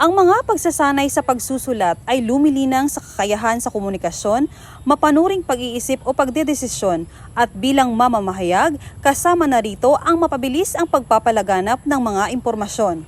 Ang mga pagsasanay sa pagsusulat ay lumilinang sa kakayahan sa komunikasyon, mapanuring pag-iisip o pagdedesisyon at bilang mamamahayag, kasama na rito ang mapabilis ang pagpapalaganap ng mga impormasyon.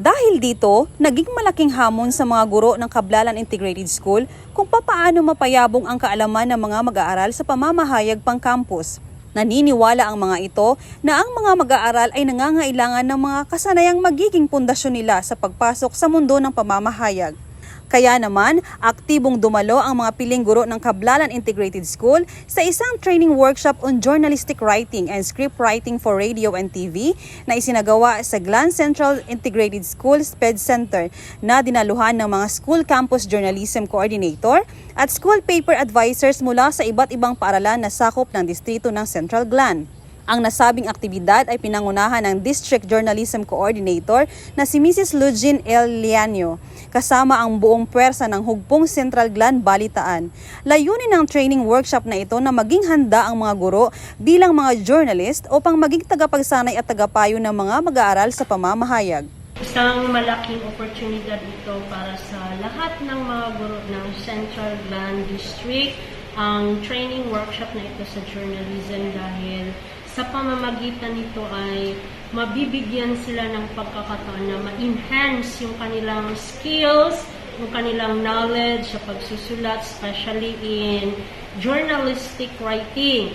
Dahil dito, naging malaking hamon sa mga guro ng Kablalan Integrated School kung papaano mapayabong ang kaalaman ng mga mag-aaral sa pamamahayag pang campus. Naniniwala ang mga ito na ang mga mag-aaral ay nangangailangan ng mga kasanayang magiging pundasyon nila sa pagpasok sa mundo ng pamamahayag. Kaya naman, aktibong dumalo ang mga piling guro ng Kablalan Integrated School sa isang training workshop on journalistic writing and script writing for radio and TV na isinagawa sa Glan Central Integrated School SPED Center na dinaluhan ng mga School Campus Journalism Coordinator at School Paper Advisors mula sa iba't ibang paaralan na sakop ng distrito ng Central Glan. Ang nasabing aktibidad ay pinangunahan ng District Journalism Coordinator na si Mrs. Lugin L. Lianio, kasama ang buong puwersa ng Hugpong Central Glan Balitaan. Layunin ng training workshop na ito na maging handa ang mga guro bilang mga journalist upang maging tagapagsanay at tagapayo ng mga mag-aaral sa pamamahayag. Isang malaking oportunidad ito para sa lahat ng mga guro ng Central Gland District ang training workshop na ito sa journalism dahil sa pamamagitan nito ay mabibigyan sila ng pagkakataon na ma-enhance yung kanilang skills, yung kanilang knowledge sa pagsusulat, especially in journalistic writing.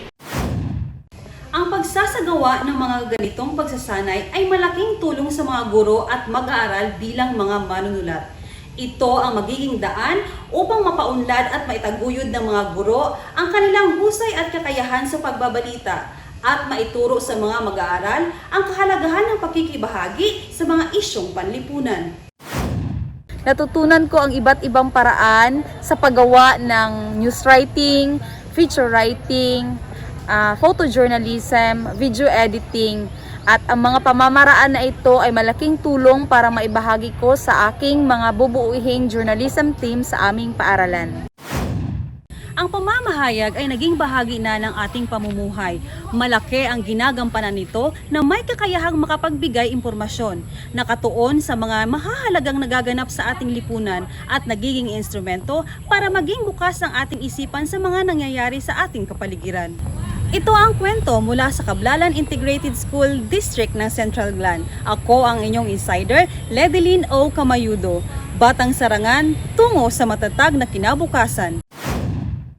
Ang pagsasagawa ng mga ganitong pagsasanay ay malaking tulong sa mga guro at mag-aaral bilang mga manunulat. Ito ang magiging daan upang mapaunlad at maitaguyod ng mga guro ang kanilang husay at kakayahan sa pagbabalita at maituro sa mga mag-aaral ang kahalagahan ng pakikibahagi sa mga isyong panlipunan. Natutunan ko ang iba't ibang paraan sa paggawa ng news writing, feature writing, ah, photojournalism, video editing, at ang mga pamamaraan na ito ay malaking tulong para maibahagi ko sa aking mga bubuuhing journalism team sa aming paaralan. Ang pamamahayag ay naging bahagi na ng ating pamumuhay. Malaki ang ginagampanan nito na may kakayahang makapagbigay impormasyon, nakatuon sa mga mahahalagang nagaganap sa ating lipunan at nagiging instrumento para maging bukas ang ating isipan sa mga nangyayari sa ating kapaligiran. Ito ang kwento mula sa Kablalan Integrated School District ng Central Glan. Ako ang inyong insider, Ledeline O. Kamayudo. Batang sarangan, tungo sa matatag na kinabukasan.